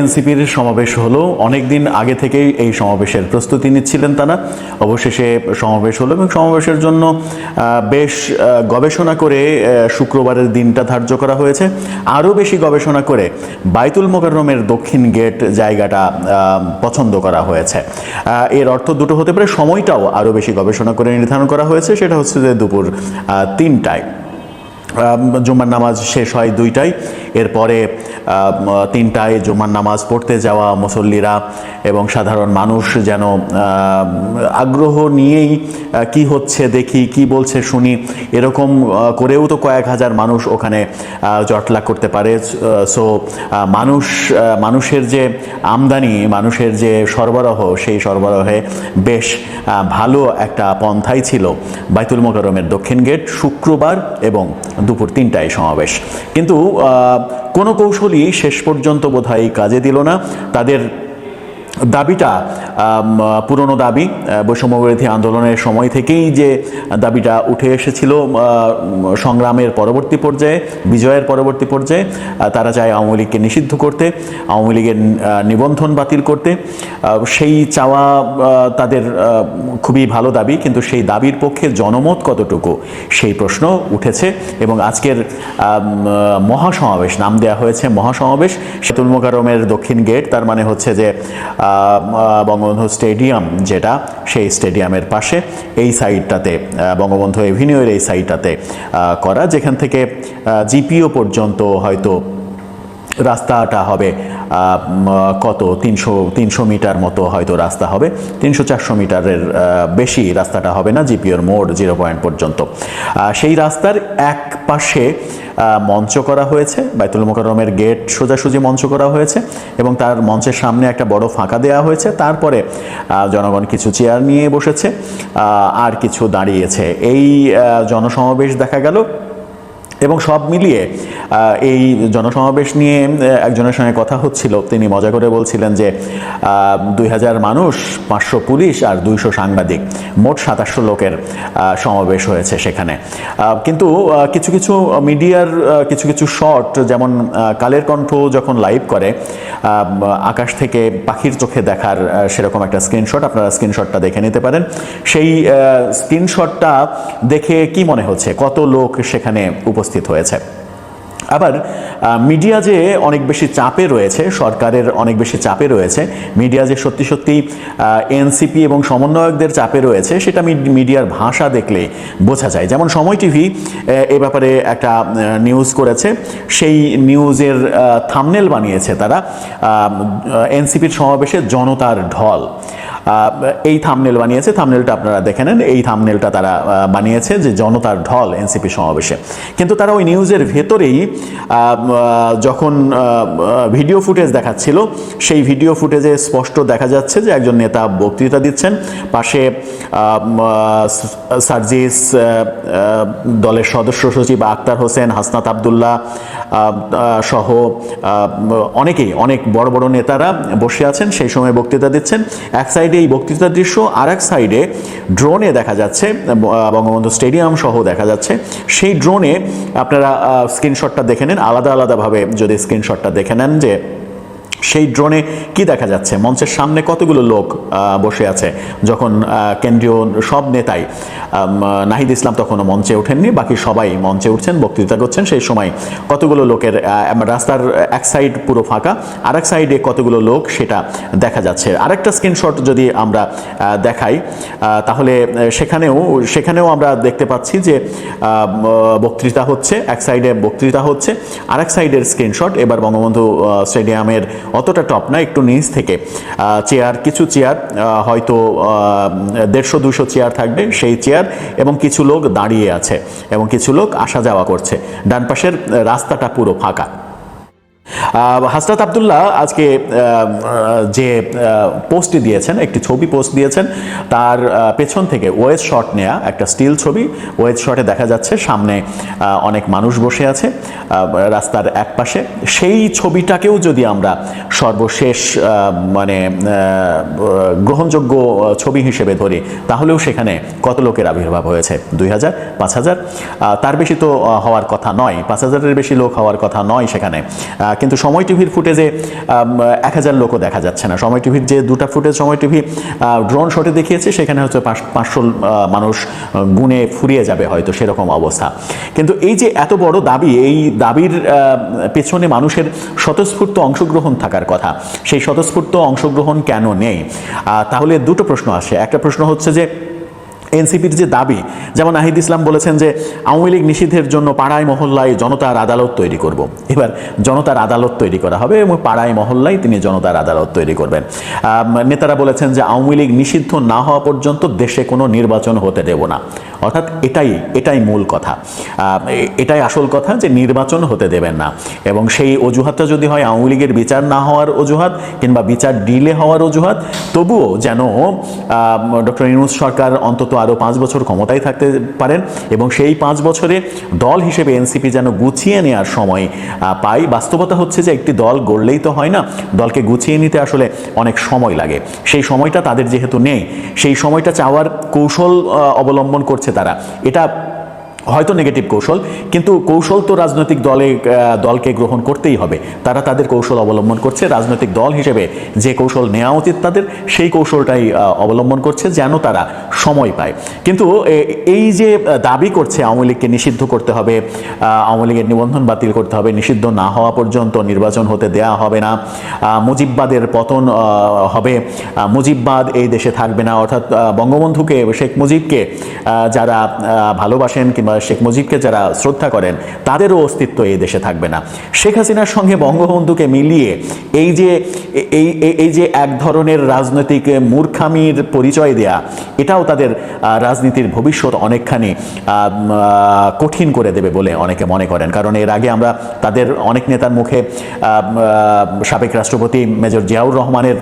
এনসিপির সমাবেশ হলো। অনেক দিন আগে থেকেই এই সমাবেশের প্রস্তুতি নিচ্ছিলেন তারা। অবশেষে সমাবেশ হলো এবং সমাবেশের জন্য বেশ গবেষণা করে শুক্রবারের দিনটা ধার্য করা হয়েছে। আরও বেশি গবেষণা করে বাইতুল মোকাররমের দক্ষিণ গেট জায়গাটা পছন্দ করা হয়েছে। এর অর্থ দুটো হতে পারে। সময়টাও আরও বেশি গবেষণা করে নির্ধারণ করা হয়েছে। সেটা হচ্ছে যে দুপুর তিনটায়। আম, জুম্মার নামাজ শেষ হয় দুইটায় এরপরে তিনটায় জুম্মার নামাজ পড়তে যাওয়া মুসল্লিরা এবং সাধারণ মানুষ যেন আগ্রহ নিয়েই কি হচ্ছে দেখি কি বলছে শুনি এরকম করেও তো কয়েক হাজার মানুষ ওখানে জটলা করতে পারে। সো মানুষ মানুষের যে আমদানি মানুষের যে সরবরাহ সেই সরবরাহে বেশ ভালো একটা পন্থাই ছিল। বাইতুল মোকাররমের দক্ষিণ গেট শুক্রবার এবং দুপুর তিনটায় সমাবেশ। কিন্তু কোনো কৌশলই শেষ পর্যন্ত বোধহয় কাজে দিল না। তাদের দাবিটা পুরনো দাবি বৈষম্যবিরোধী আন্দোলনের সময় থেকেই যে দাবিটা উঠে এসেছিল সংগ্রামের পরবর্তী পর্যায়ে, বিজয়ের পরবর্তী পর্যায়ে তারা চায় আওয়ামী লীগকে নিষিদ্ধ করতে, আওয়ামী লীগের নিবন্ধন বাতিল করতে সেই চাওয়া তাদের খুবই ভালো দাবি, কিন্তু সেই দাবির পক্ষে জনমত কতটুকু, সেই প্রশ্ন উঠেছে এবং আজকের মহাসমাবেশ, নাম দেওয়া হয়েছে মহাসমাবেশ সেতুল মোকারমের দক্ষিণ গেট, তার মানে হচ্ছে যে বঙ্গবন্ধু স্টেডিয়াম যেটা, সেই স্টেডিয়ামের পাশে এই সাইডটাতে বঙ্গবন্ধু এভিনিউয়ের এই সাইডটাতে করা, যেখান থেকে জিপিও পর্যন্ত হয়তো রাস্তাটা হবে কত? তিনশো তিনশো মিটার মতো হয়তো রাস্তা হবে। তিনশো চারশো মিটারের বেশি রাস্তাটা হবে না জিপিওর মোড় জিরো পয়েন্ট পর্যন্ত। সেই রাস্তার এক পাশে মঞ্চ করা হয়েছে, বাইতুল মোকাররমের গেট সোজাসুজি মঞ্চ করা হয়েছে এবং তার মঞ্চের সামনে একটা বড় ফাঁকা দেওয়া হয়েছে। তারপরে জনগণ কিছু চেয়ার নিয়ে বসেছে আর কিছু দাঁড়িয়েছে। এই জনসমাবেশ দেখা গেল। এবং সব মিলিয়ে এই জনসমাবেশ নিয়ে একজনের সঙ্গে কথা হচ্ছিল। তিনি মজা করে বলছিলেন যে দুই হাজার মানুষ, পাঁচশো পুলিশ আর দুইশো সাংবাদিক, মোট সাতাশশো লোকের সমাবেশ হয়েছে সেখানে। কিন্তু কিছু কিছু মিডিয়ার কিছু কিছু শট, যেমন কালের কণ্ঠ যখন লাইভ করে আকাশ থেকে পাখির চোখে দেখার সেরকম একটা স্ক্রিনশট, আপনারা স্ক্রিনশটটা দেখে নিতে পারেন। সেই স্ক্রিনশটটা দেখে কি মনে হচ্ছে? কত লোক সেখানে উপস্থিত হয়েছে। আবার মিডিয়া যে অনেক বেশি চাপে রয়েছে, সরকারের অনেক বেশি চাপে রয়েছে, মিডিয়া যে সত্যি সত্যি এনসিপি এবং সমন্বয়কদের চাপে রয়েছে, সেটা মিডিয়ার ভাষা দেখলে বোঝা যায়। যেমন সময় টিভি, এ ব্যাপারে একটা নিউজ করেছে, সেই নিউজের থামনেল বানিয়েছে তারা এনসিপির সমাবেশে জনতার ঢল। এই থামনেল বানিয়েছে। থামনেলটা আপনারা দেখে নেন। এই থামনেলটা তারা বানিয়েছে যে জনতার ঢল এনসিপি সমাবেশে। কিন্তু তারা ওই নিউজের ভেতরেই যখন ভিডিও ফুটেজ দেখাচ্ছিল, সেই ভিডিও ফুটেজে স্পষ্ট দেখা যাচ্ছে যে একজন নেতা বক্তৃতা দিচ্ছেন। পাশে সার্জিস দলের সদস্য সচিব আক্তার হোসেন, হাসনাত আবদুল্লাহ সহ অনেকেই, অনেক বড় বড় নেতারা বসে আছেন। সেই সময় বক্তৃতা দিচ্ছেন। এক সাইডে এই বক্তৃতার দৃশ্য আর এক সাইডে ড্রোনে দেখা যাচ্ছে, বঙ্গবন্ধু স্টেডিয়াম সহ দেখা যাচ্ছে। সেই ড্রোনে আপনারা স্ক্রিনশটটা দেখে নেন, আলাদা আলাদাভাবে যদি স্ক্রিনশটটা দেখে নেন যে সেই ড্রোনে কি দেখা যাচ্ছে? মঞ্চের সামনে কতগুলো লোক বসে আছে? যখন কেন্দ্রীয় সব নেতাই নাহিদ ইসলাম তখনও মঞ্চে ওঠেননি, বাকি সবাই মঞ্চে উঠছেন, বক্তৃতা করছেন সেই সময় কতগুলো লোকের রাস্তার এক সাইড পুরো ফাঁকা আর এক সাইডে কতগুলো লোক সেটা দেখা যাচ্ছে। আরেকটা স্ক্রিনশট যদি আমরা দেখাই তাহলে সেখানেও সেখানেও আমরা দেখতে পাচ্ছি যে বক্তৃতা হচ্ছে, এক সাইডে বক্তৃতা হচ্ছে আর এক সাইডের স্ক্রিনশট এবার বঙ্গবন্ধু স্টেডিয়ামের অতটা টপ না, একটু নিচ থেকে। চেয়ার কিছু চেয়ার হয়তো দেড়শো, দুশো চেয়ার থাকবে সেই চেয়ার এবং কিছু লোক দাঁড়িয়ে আছে এবং কিছু লোক আসা যাওয়া করছে। ডান পাশের রাস্তাটা পুরো ফাঁকা। হাসরাত আবদুল্লাহ আজকে যে পোস্টটি দিয়েছেন, একটি ছবি পোস্ট দিয়েছেন, তার পেছন থেকে ওয়েজ শট নেয়া একটা স্টিল ছবি। ওয়েজ শটে দেখা যাচ্ছে সামনে অনেক মানুষ বসে আছে রাস্তার এক পাশে সেই ছবিটাকেও যদি আমরা সর্বশেষ মানে গ্রহণযোগ্য ছবি হিসেবে ধরি, তাহলেও সেখানে কত লোকের আবির্ভাব হয়েছে? দুই হাজার, পাঁচ হাজার? তার বেশি তো হওয়ার কথা নয়। পাঁচ হাজারের বেশি লোক হওয়ার কথা নয় সেখানে। কিন্তু সময় টিভির ফুটেজে এক হাজার লোকও দেখা যাচ্ছে না। সময় টিভির যে দুটা ফুটেজ, সময় টিভি ড্রোন শটে দেখিয়েছে, সেখানে হচ্ছে পাঁচ- পাঁচশো মানুষ গুণে ফুরিয়ে যাবে হয়তো সেরকম অবস্থা। কিন্তু এই যে এত বড় দাবি, এই দাবির পেছনে মানুষের স্বতঃস্ফূর্ত অংশগ্রহণ থাকার কথা, সেই স্বতঃস্ফূর্ত অংশগ্রহণ কেন নেই? তাহলে দুটো প্রশ্ন আসে। একটা প্রশ্ন হচ্ছে যে এনসিপির যে দাবি, যেমন আহিদ ইসলাম বলেছেন যে আওয়ামী লীগ নিষিদ্ধের জন্য পাড়ায় মহল্লায় জনতার আদালত তৈরি করব। এবার জনতার আদালত তৈরি করা হবে এবং পাড়ায় মহল্লায় তিনি জনতার আদালত তৈরি করবেন। নেতারা বলেছেন যে আওয়ামী লীগ নিষিদ্ধ না হওয়া পর্যন্ত দেশে কোনো নির্বাচন হতে দেব না। অর্থাৎ এটাই এটাই মূল কথা। এটাই আসল কথা যে নির্বাচন হতে দেবেন না। এবং সেই অজুহাতটা যদি হয়, আওয়ামী লীগের বিচার না হওয়ার অজুহাত কিংবা বিচার ডিলে হওয়ার অজুহাত, তবুও যেন ডক্টর ইউনুস সরকার অন্তত আরও পাঁচ বছর ক্ষমতায় থাকতে পারেন এবং সেই পাঁচ বছরে দল হিসেবে এনসিপি যেন গুছিয়ে নেওয়ার সময় পায়। বাস্তবতা হচ্ছে যে একটি দল গড়লেই তো হয় না। দলকে গুছিয়ে নিতে আসলে অনেক সময় লাগে। সেই সময়টা তাদের যেহেতু নেই, সেই সময়টা চাওয়ার কৌশল অবলম্বন করছে তারা। এটা হয়তো নেগেটিভ কৌশল, কিন্তু কৌশল তো রাজনৈতিক দলে দলকে গ্রহণ করতেই হবে। তারা তাদের কৌশল অবলম্বন করছে। রাজনৈতিক দল হিসেবে যে কৌশল নেওয়া উচিত তাদের, সেই কৌশলটাই অবলম্বন করছে যেন তারা সময় পায়। কিন্তু এই যে দাবি করছে আওয়ামী লীগকে নিষিদ্ধ করতে হবে আওয়ামী লীগের নিবন্ধন বাতিল করতে হবে, নিষিদ্ধ না হওয়া পর্যন্ত নির্বাচন হতে দেয়া হবে না মুজিববাদের পতন হবে মুজিববাদ এই দেশে থাকবে না। অর্থাৎ বঙ্গবন্ধুকে শেখ মুজিবকে যারা ভালোবাসেন কিংবা শেখ মুজিবকে যারা শ্রদ্ধা করেন, তাদেরও অস্তিত্ব এই দেশে থাকবে না। শেখ হাসিনার সঙ্গে বঙ্গবন্ধুকে মিলিয়ে এই যে, এই, এই- যে এক ধরনের রাজনৈতিক মূর্খামির পরিচয় দেয়া, এটাও তাদের রাজনীতির ভবিষ্যৎ অনেকখানি কঠিন করে দেবে বলে অনেকে মনে করেন। কারণ এর আগে আমরা তাদের অনেক নেতার মুখে সাবেক রাষ্ট্রপতি মেজর জিয়াউর রহমানের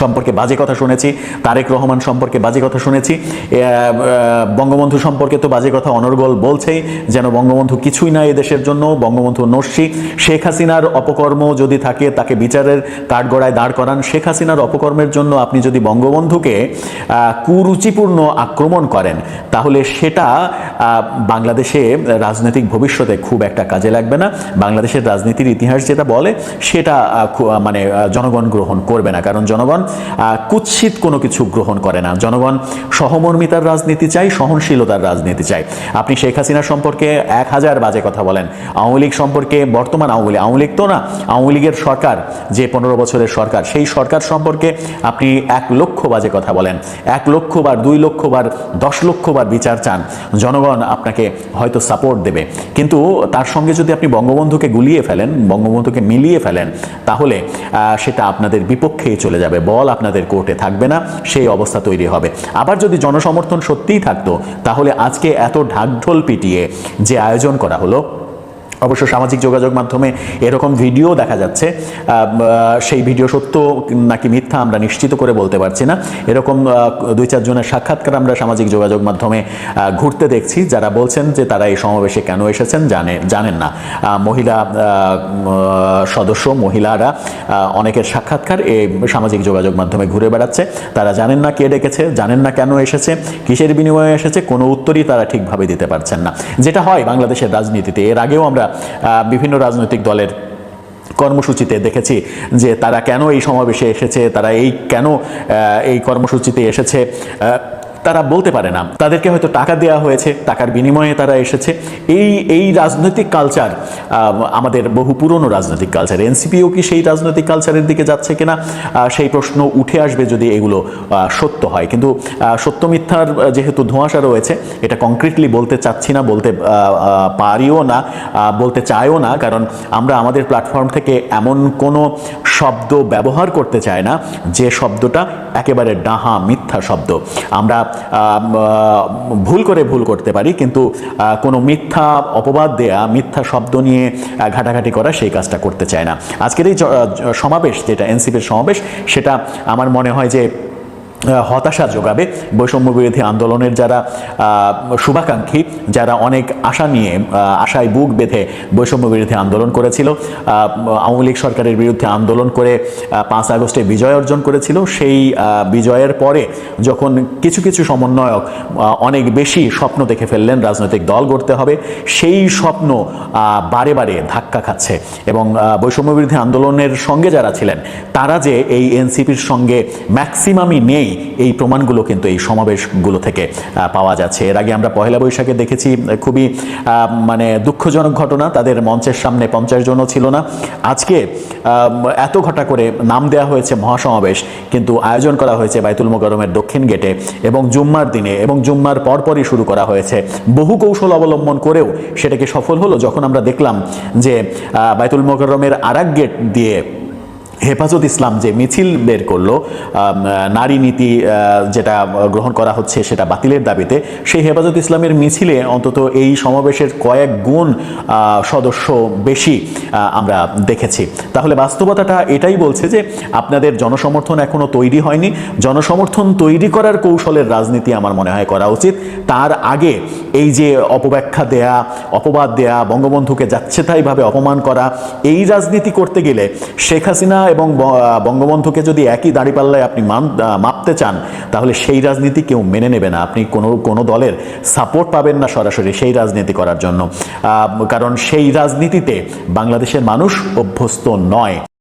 সম্পর্কে বাজে কথা শুনেছি, তারেক রহমান সম্পর্কে বাজে কথা শুনেছি বঙ্গবন্ধু সম্পর্কে তো বাজে কথা অনর্গল বলছেই, যেন বঙ্গবন্ধু কিছুই না এদেশের জন্য, বঙ্গবন্ধু নস্যি। শেখ হাসিনার অপকর্ম যদি থাকে, তাকে বিচারের কাঠগড়ায় দাঁড় করান। শেখ হাসিনার অপকর্মের জন্য আপনি যদি বঙ্গবন্ধুকে কুরুচিপূর্ণ আক্রমণ করেন, তাহলে সেটা বাংলাদেশে রাজনৈতিক ভবিষ্যতে খুব একটা কাজে লাগবে না। বাংলাদেশের রাজনীতির ইতিহাস যেটা বলে, সেটা মানে জনগণ গ্রহণ করবে না। কারণ জনগণ কুৎসিত কোনো কিছু গ্রহণ করে না। জনগণ সহমর্মিতার রাজনীতি চাই সহনশীলতার রাজনীতি চাই আপনি শেখ হাসিনা সম্পর্কে এক হাজার বাজে কথা বলেন। আওয়ামী লীগ সম্পর্কে বর্তমান আওয়ামী লীগ আওয়ামী লীগ তো না, আওয়ামী লীগের সরকার, যে পনেরো বছরের সরকার, সেই সরকার সম্পর্কে আপনি এক লক্ষ বাজে কথা বলেন। এক লক্ষ বার, দুই লক্ষ বার, দশ লক্ষ বার বিচার চান। জনগণ আপনাকে হয়তো সাপোর্ট দেবে। কিন্তু তার সঙ্গে যদি আপনি বঙ্গবন্ধুকে গুলিয়ে ফেলেন, বঙ্গবন্ধুকে মিলিয়ে ফেলেন, তাহলে সেটা আপনাদের বিপক্ষেই চলে যাবে। বল আপনাদের কোর্টে থাকবে না, সেই অবস্থা তৈরি হবে। আবার যদি জনসমর্থন সত্যিই থাকতো, তাহলে আজকে এত ঢাকঢোল পিটিয়ে যে আয়োজন করা হলো অবশ্য সামাজিক যোগাযোগ মাধ্যমে এরকম ভিডিও দেখা যাচ্ছে। সেই ভিডিও সত্য নাকি মিথ্যা আমরা নিশ্চিত করে বলতে পারছি না। এরকম দুই চারজনের সাক্ষাৎকার আমরা সামাজিক যোগাযোগ মাধ্যমে ঘুরতে দেখছি। যারা বলছেন যে তারা এই সমাবেশে কেন এসেছেন জানে, জানেন না। মহিলা সদস্য, মহিলারা অনেকের সাক্ষাৎকার এই সামাজিক যোগাযোগ মাধ্যমে ঘুরে বেড়াচ্ছে। তারা জানেন না কে ডেকেছে, জানেন না কেন এসেছে, কিসের বিনিময়ে এসেছে, কোনো উত্তরই তারা ঠিকভাবে দিতে পারছেন না। যেটা হয় বাংলাদেশের রাজনীতিতে, এর আগেও আমরা বিভিন্ন রাজনৈতিক দলের কর্মসূচিতে দেখেছি যে তারা কেন এই সমাবেশে এসেছে, তারা এই কেন এই কর্মসূচিতে এসেছে। তারা বলতে পারে না। তাদেরকে হয়তো টাকা দেওয়া হয়েছে, টাকার বিনিময়ে তারা এসেছে। এই এই রাজনৈতিক কালচার আমাদের বহু পুরনো রাজনৈতিক কালচার এনসিপিও কি সেই রাজনৈতিক কালচারের দিকে যাচ্ছে কিনা? সেই প্রশ্ন উঠে আসবে যদি এগুলো সত্য হয়। কিন্তু সত্য মিথ্যার যেহেতু ধোঁয়াশা রয়েছে, এটা কংক্রিটলি বলতে চাচ্ছি না, বলতে পারিও না বলতে চাইও না। কারণ আমরা আমাদের প্ল্যাটফর্ম থেকে এমন কোনো শব্দ ব্যবহার করতে চাই না, যে শব্দটা একেবারে ডাহা মিথ্যা শব্দ। আমরা ভুল করে ভুল করতে পারি, কিন্তু কোনো মিথ্যা অপবাদ দেয়া, মিথ্যা শব্দ নিয়ে ঘাটাঘাটি করা সেই কাজটা করতে চায় না। আজকের এই সমাবেশ, যেটা এনসিপির সমাবেশ, সেটা আমার মনে হয় যে হতাশা যোগাবে। বৈষম্য বিরোধী আন্দোলনের যারা শুভাকাঙ্ক্ষী, যারা অনেক আশা নিয়ে আশায় বুক বেঁধে বৈষম্য বিরোধী আন্দোলন করেছিল আওয়ামী লীগ সরকারের বিরুদ্ধে আন্দোলন করে পাঁচ আগস্টে বিজয় অর্জন করেছিল, সেই বিজয়ের পরে যখন কিছু কিছু সমন্বয়ক অনেক বেশি স্বপ্ন দেখে ফেললেন, রাজনৈতিক দল গড়তে হবে, সেই স্বপ্ন বারে বারে ধাক্কা খাচ্ছে। এবং বৈষম্য বিরোধী আন্দোলনের সঙ্গে যারা ছিলেন, তারা যে এই এনসিপির সঙ্গে ম্যাক্সিমামই নেই এই প্রমাণগুলো কিন্তু এই সমাবেশগুলো থেকে পাওয়া যাচ্ছে। এর আগে আমরা পহেলা বৈশাখে দেখেছি খুবই মানে দুঃখজনক ঘটনা, তাদের মঞ্চের সামনে পঞ্চাশ জনও ছিল না। আজকে এত ঘটা করে নাম দেওয়া হয়েছে মহাসমাবেশ, কিন্তু আয়োজন করা হয়েছে বাইতুল মোকারমের দক্ষিণ গেটে এবং জুম্মার দিনে এবং জুম্মার পরপরই শুরু করা হয়েছে। বহু কৌশল অবলম্বন করেও সেটাকে সফল হলো যখন আমরা দেখলাম যে বাইতুল মোকারমের আরাক গেট দিয়ে হেফাজত ইসলাম যে মিছিল বের করল নারী নীতি যেটা গ্রহণ করা হচ্ছে সেটা বাতিলের দাবিতে, সেই হেফাজত ইসলামের মিছিলে অন্তত এই সমাবেশের কয়েক গুণ সদস্য বেশি আমরা দেখেছি। তাহলে বাস্তবতাটা এটাই বলছে যে আপনাদের জনসমর্থন এখনও তৈরি হয়নি। জনসমর্থন তৈরি করার কৌশলের রাজনীতি আমার মনে হয় করা উচিত। তার আগে এই যে অপব্যাখ্যা দেয়া, অপবাদ দেয়া, বঙ্গবন্ধুকে যাচ্ছেতাইভাবে অপমান করা, এই রাজনীতি করতে গেলে শেখ হাসিনা এবং বঙ্গবন্ধুকে যদি একই দাঁড়িপাল্লায় আপনি মাপতে চান, তাহলে সেই রাজনীতি কেউ মেনে নেবে না। আপনি কোনো কোনো দলের সাপোর্ট পাবেন না সরাসরি সেই রাজনীতি করার জন্য। কারণ সেই রাজনীতিতে বাংলাদেশের মানুষ অভ্যস্ত নয়।